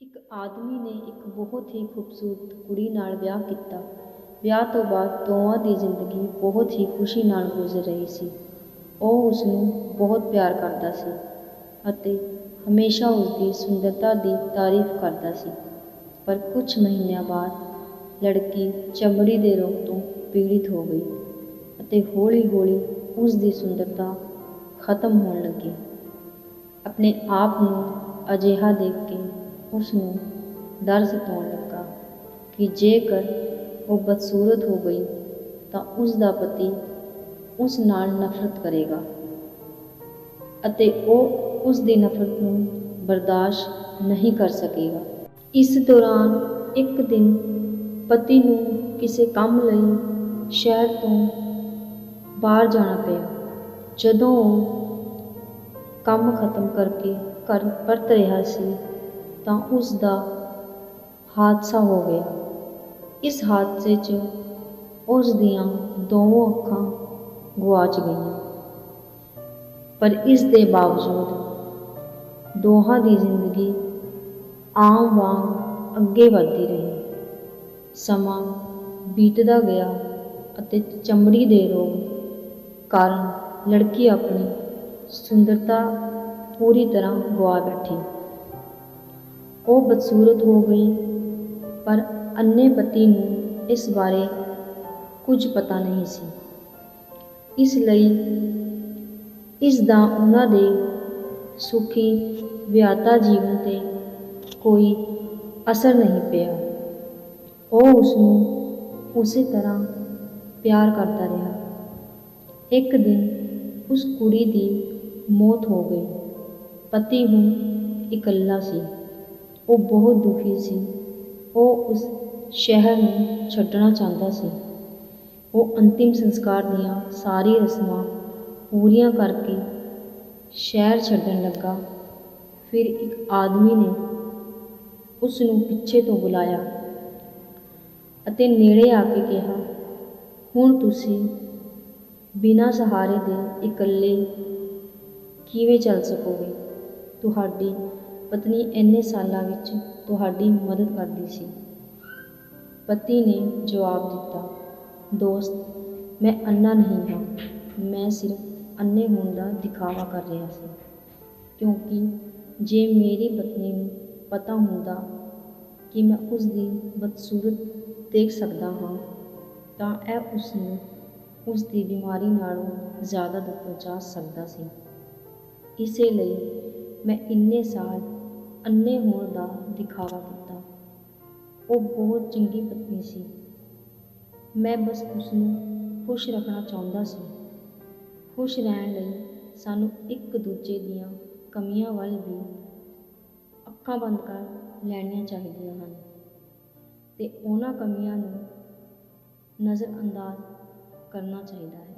ਇੱਕ ਆਦਮੀ ਨੇ ਇੱਕ ਬਹੁਤ ਹੀ ਖੂਬਸੂਰਤ ਕੁੜੀ ਨਾਲ ਵਿਆਹ ਕੀਤਾ। ਵਿਆਹ ਤੋਂ ਬਾਅਦ ਦੋਵਾਂ ਦੀ ਜ਼ਿੰਦਗੀ ਬਹੁਤ ਹੀ ਖੁਸ਼ੀ ਨਾਲ ਗੁਜ਼ਰ ਰਹੀ ਸੀ। ਉਹ ਉਸ ਨੂੰ ਬਹੁਤ ਪਿਆਰ ਕਰਦਾ ਸੀ ਅਤੇ ਹਮੇਸ਼ਾ ਉਸ ਦੀ ਸੁੰਦਰਤਾ ਦੀ ਤਾਰੀਫ ਕਰਦਾ ਸੀ। ਪਰ ਕੁਝ ਮਹੀਨਿਆਂ ਬਾਅਦ ਲੜਕੀ ਚਮੜੀ ਦੇ ਰੋਗ ਤੋਂ ਪੀੜਿਤ ਹੋ ਗਈ ਅਤੇ ਹੌਲੀ ਹੌਲੀ ਉਸ ਦੀ ਸੁੰਦਰਤਾ ਖਤਮ ਹੋਣ ਲੱਗੀ। ਆਪਣੇ ਆਪ ਨੂੰ ਅਜਿਹਾ ਦੇਖ ਕੇ ਉਸ ਨੂੰ ਡਰ ਸਤਾਉਣ ਲੱਗਾ ਕਿ ਜੇਕਰ ਉਹ ਬਦਸੂਰਤ ਹੋ ਗਈ ਤਾਂ ਉਸ ਦਾ ਪਤੀ ਉਸ ਨਾਲ ਨਫ਼ਰਤ ਕਰੇਗਾ ਅਤੇ ਉਹ ਉਸ ਦੀ ਨਫ਼ਰਤ ਨੂੰ ਬਰਦਾਸ਼ਤ ਨਹੀਂ ਕਰ ਸਕੇਗਾ। ਇਸ ਦੌਰਾਨ ਇੱਕ ਦਿਨ ਪਤੀ ਨੂੰ ਕਿਸੇ ਕੰਮ ਲਈ ਸ਼ਹਿਰ ਤੋਂ ਬਾਹਰ ਜਾਣਾ ਪਿਆ, ਜਦੋਂ ਉਹ ਕੰਮ ਖਤਮ ਕਰਕੇ ਘਰ ਪਰਤ ਰਿਹਾ ਸੀ। ਤਾਂ ਉਸ ਦਾ ਹਾਦਸਾ ਹੋ ਗਿਆ। ਇਸ ਹਾਦਸੇ 'ਚ ਉਸ ਦੀਆਂ ਦੋਵੇਂ ਅੱਖਾਂ ਗੁਆਚ ਗਈਆਂ। ਪਰ ਇਸ ਦੇ ਬਾਵਜੂਦ ਦੋਹਾਂ ਦੀ ਜ਼ਿੰਦਗੀ ਆਮ ਵਾਂਗ ਅੱਗੇ ਵਧਦੀ ਰਹੀ। ਸਮਾਂ ਬੀਤਦਾ ਗਿਆ ਅਤੇ ਚਮੜੀ ਦੇ ਰੋਗ ਕਾਰਨ ਲੜਕੀ ਆਪਣੀ ਸੁੰਦਰਤਾ ਪੂਰੀ ਤਰ੍ਹਾਂ ਗਵਾ ਬੈਠੀ। ਉਹ ਬਦਸੂਰਤ ਹੋ ਗਈ। ਪਰ ਅੰਨ੍ਹੇ ਪਤੀ ਨੂੰ ਇਸ ਬਾਰੇ ਕੁਝ ਪਤਾ ਨਹੀਂ ਸੀ। ਇਸ ਲਈ ਇਸ ਦਾ ਉਹਨਾਂ ਦੇ ਸੁਖੀ ਵਿਆਹਤਾ ਜੀਵਨ ਤੇ ਕੋਈ ਅਸਰ ਨਹੀਂ ਪਿਆ। ਉਹ ਉਸ ਨੂੰ ਉਸੇ ਤਰ੍ਹਾਂ ਪਿਆਰ ਕਰਦਾ ਰਿਹਾ। ਇੱਕ ਦਿਨ ਉਸ ਕੁੜੀ ਦੀ ਮੌਤ ਹੋ ਗਈ। ਪਤੀ ਹੁਣ ਇਕੱਲਾ ਸੀ। ਉਹ ਬਹੁਤ ਦੁਖੀ ਸੀ। ਉਹ ਉਸ ਸ਼ਹਿਰ ਨੂੰ ਛੱਡਣਾ ਚਾਹੁੰਦਾ ਸੀ। ਉਹ ਅੰਤਿਮ ਸੰਸਕਾਰ ਦੀਆਂ ਸਾਰੀ ਰਸਮਾਂ ਪੂਰੀਆਂ ਕਰਕੇ ਸ਼ਹਿਰ ਛੱਡਣ ਲੱਗਾ। ਫਿਰ ਇੱਕ ਆਦਮੀ ਨੇ ਉਸ ਨੂੰ ਪਿੱਛੇ ਤੋਂ ਬੁਲਾਇਆ ਅਤੇ ਨੇੜੇ ਆ ਕੇ ਕਿਹਾ, ਹੁਣ ਤੁਸੀਂ ਬਿਨਾਂ ਸਹਾਰੇ ਦੇ ਇਕੱਲੇ ਕਿਵੇਂ ਚੱਲ ਸਕੋਗੇ? ਤੁਹਾਡੀ ਪਤਨੀ ਇੰਨੇ ਸਾਲਾਂ ਵਿੱਚ ਤੁਹਾਡੀ ਮਦਦ ਕਰਦੀ ਸੀ। ਪਤੀ ਨੇ ਜਵਾਬ ਦਿੱਤਾ, ਦੋਸਤ, ਮੈਂ ਅੰਨਾ ਨਹੀਂ ਹਾਂ। ਮੈਂ ਸਿਰਫ ਅੰਨੇ ਹੋਣ ਦਾ ਦਿਖਾਵਾ ਕਰ ਰਿਹਾ ਸੀ। ਕਿਉਂਕਿ ਜੇ ਮੇਰੀ ਪਤਨੀ ਨੂੰ ਪਤਾ ਹੁੰਦਾ ਕਿ ਮੈਂ ਉਸ ਦੀ ਬਦਸੂਰਤ ਦੇਖ ਸਕਦਾ ਹਾਂ, ਤਾਂ ਇਹ ਉਸ ਨੂੰ ਉਸ ਦੀ ਬਿਮਾਰੀ ਨਾਲੋਂ ਜ਼ਿਆਦਾ ਦੁੱਖ ਪਹੁੰਚਾ ਸਕਦਾ ਸੀ। ਇਸੇ ਲਈ ਮੈਂ ਇੰਨੇ ਸਾਲ ਅੰਨ੍ਹੇ ਹੋਣ ਦਾ ਦਿਖਾਵਾ ਕੀਤਾ। ਉਹ ਬਹੁਤ ਚੰਗੀ ਪਤਨੀ ਸੀ। ਮੈਂ ਬਸ ਉਸ ਨੂੰ ਖੁਸ਼ ਰੱਖਣਾ ਚਾਹੁੰਦਾ ਸੀ। ਖੁਸ਼ ਰਹਿਣ ਲਈ ਸਾਨੂੰ ਇੱਕ ਦੂਜੇ ਦੀਆਂ ਕਮੀਆਂ ਵੱਲ ਵੀ ਅੱਖਾਂ ਬੰਦ ਕਰ ਲੈਣੀਆਂ ਚਾਹੀਦੀਆਂ ਹਨ ਤੇ ਉਹਨਾਂ ਕਮੀਆਂ ਨੂੰ ਨਜ਼ਰ ਅੰਦਾਜ਼ ਕਰਨਾ ਚਾਹੀਦਾ ਹੈ।